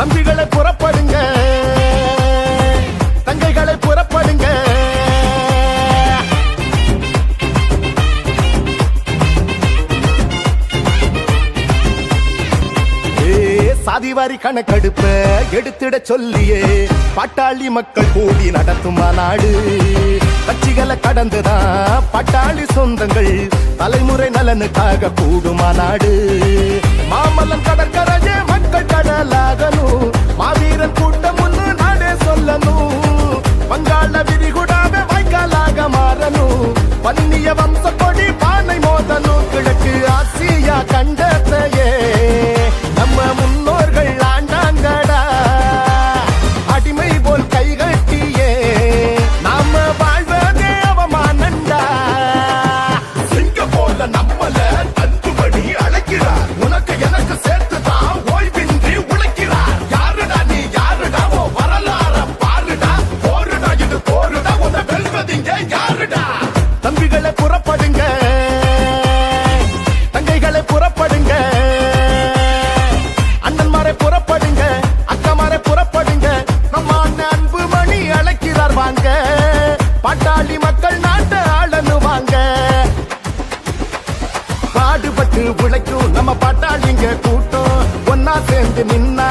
தம்பிகளை புறப்படுங்க. தங்கைகளை புறப்படுங்க. ஏ, சாதிவாரி கணக்கெடுப்ப எடுத்திட சொல்லியே. பாட்டாளி மக்கள் கூடி நடத்தும் நாடு? கட்சிகளை கடந்துதான் பாட்டாளி சொந்தங்கள் தலைமுறை நலனுக்காக கூடுமா நாடு? மாமல்லன் வன்னிய பன்னிய வம்ச கொடி பானை மோதலும் கிழக்கு ஆசியா கண்டத்தையே பாட்டாளி மக்கள் நாட்டை ஆளனு வாங்க. பாடுபட்டு உழைக்கும் நம்ம பாட்டாளிங்க கூட்டம். ஒன்னா சேர்ந்து நின்னா